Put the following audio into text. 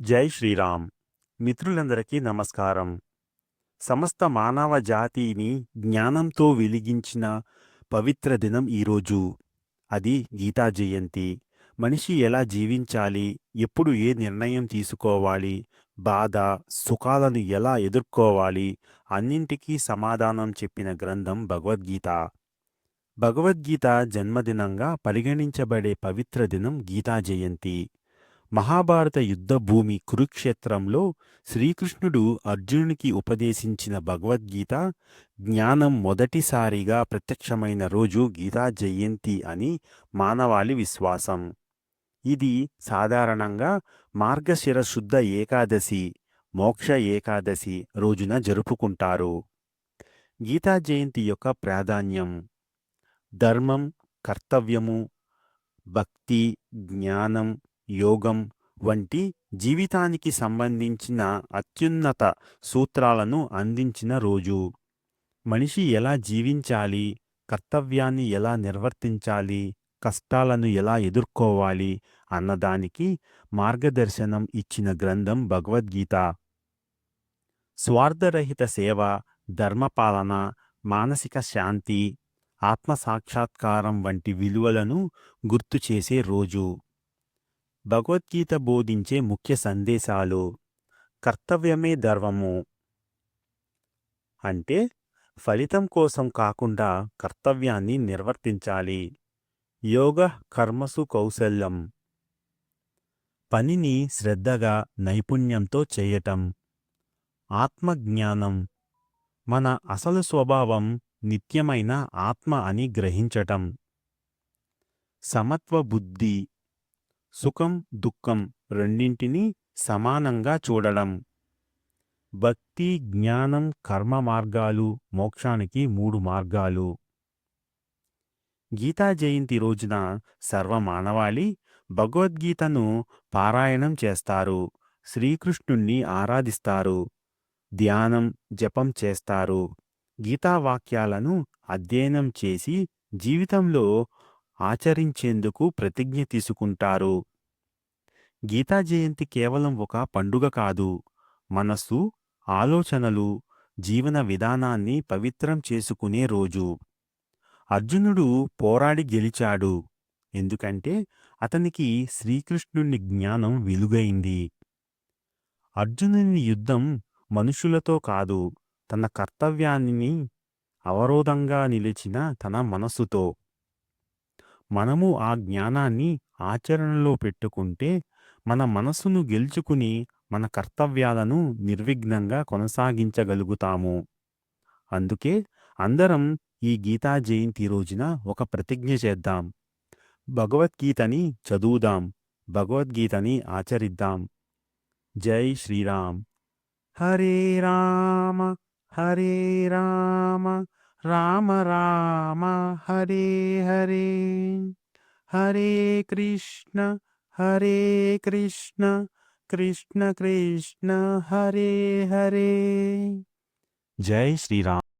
జై శ్రీరామ్. మిత్రులందరికీ నమస్కారం. సమస్త మానవ జాతిని జ్ఞానంతో వెలిగించిన పవిత్ర దినం ఈరోజు. అది గీతా జయంతి. మనిషి ఎలా జీవించాలి? ఎప్పుడు ఏ నిర్ణయం తీసుకోవాలి? బాధ సుఖాలను ఎలా ఎదుర్కోవాలి? అన్నింటికీ సమాధానం చెప్పిన గ్రంథం భగవద్గీత. భగవద్గీత జన్మదినంగా పరిగణించబడే పవిత్ర దినం గీతా జయంతి. మహాభారత యుద్ధ భూమి కురుక్షేత్రంలో శ్రీకృష్ణుడు అర్జునునికి ఉపదేశించిన భగవద్గీత జ్ఞానం మొదటిసారిగా ప్రత్యక్షమైన రోజు గీతా జయంతి అని మానవాళి విశ్వాసం. ఇది సాధారణంగా మార్గశిర శుద్ధ ఏకాదశి మోక్ష ఏకాదశి రోజున జరుపుకుంటారు. గీతా జయంతి యొక్క ప్రాధాన్యం ధర్మం కర్తవ్యము భక్తి జ్ఞానం యోగం వంటి జీవితానికి సంబంధించిన అత్యున్నత సూత్రాలను అందించిన రోజు. మనిషి ఎలా జీవించాలి? కర్తవ్యాన్ని ఎలా నిర్వర్తించాలి? కష్టాలను ఎలా ఎదుర్కోవాలి? అన్నదానికి మార్గదర్శనం ఇచ్చిన గ్రంథం భగవద్గీత. స్వార్థరహిత సేవ ధర్మపాలన మానసిక శాంతి ఆత్మసాక్షాత్కారం వంటి విలువలను గుర్తు చేసే రోజు. భగవద్గీత బోధించే ముఖ్య సందేశాలు కర్తవ్యమే ధర్మము. అంటే ఫలితం కోసం కాకుండా కర్తవ్యాన్ని నిర్వర్తించాలి. యోగ కర్మసు కౌశల్యం. పనిని శ్రద్ధగా నైపుణ్యంతో చేయటం. ఆత్మజ్ఞానం. మన అసలు స్వభావం నిత్యమైన ఆత్మ అని గ్రహించటం. సమత్వ బుద్ధి. సుఖం దుఃఖం రెండింటినీ సమానంగా చూడడం. భక్తి జ్ఞానం కర్మ మార్గాలు మోక్షానికి మూడు మార్గాలు. గీతా జయంతి రోజున సర్వమానవాళి భగవద్గీతను పారాయణం చేస్తారు. శ్రీకృష్ణుణ్ణి ఆరాధిస్తారు. ధ్యానం జపం చేస్తారు. గీతావాక్యాలను అధ్యయనం చేసి జీవితంలో ఆచరించేందుకు ప్రతిజ్ఞ తీసుకుంటారు. గీతా జయంతి కేవలం ఒక పండుగ కాదు. మనస్సు ఆలోచనలు జీవన విధానాన్ని పవిత్రం చేసుకునే రోజు. అర్జునుడు పోరాడి గెలిచాడు. ఎందుకంటే అతనికి శ్రీకృష్ణుని జ్ఞానం వెలుగైంది. అర్జునుని యుద్ధం మనుషులతో కాదు తన కర్తవ్యాన్ని అవరోధంగా నిలిచిన తన మనస్సుతో. మనము ఆ జ్ఞానాన్ని ఆచరణలో పెట్టుకుంటే మన మనస్సును గెలుచుకుని మన కర్తవ్యాలను నిర్విఘ్నంగా కొనసాగించగలుగుతాము. అందుకే అందరం ఈ గీతా జయంతి రోజున ఒక ప్రతిజ్ఞ చేద్దాం. భగవద్గీతని చదువుదాం. భగవద్గీతని ఆచరిద్దాం. జై శ్రీరామ్. హరే రామ. హరే రామ. రామ రామ హరే హరే హరే కృష్ణ హరే కృష్ణ కృష్ణ కృష్ణ హరే హరే జై శ్రీరామ్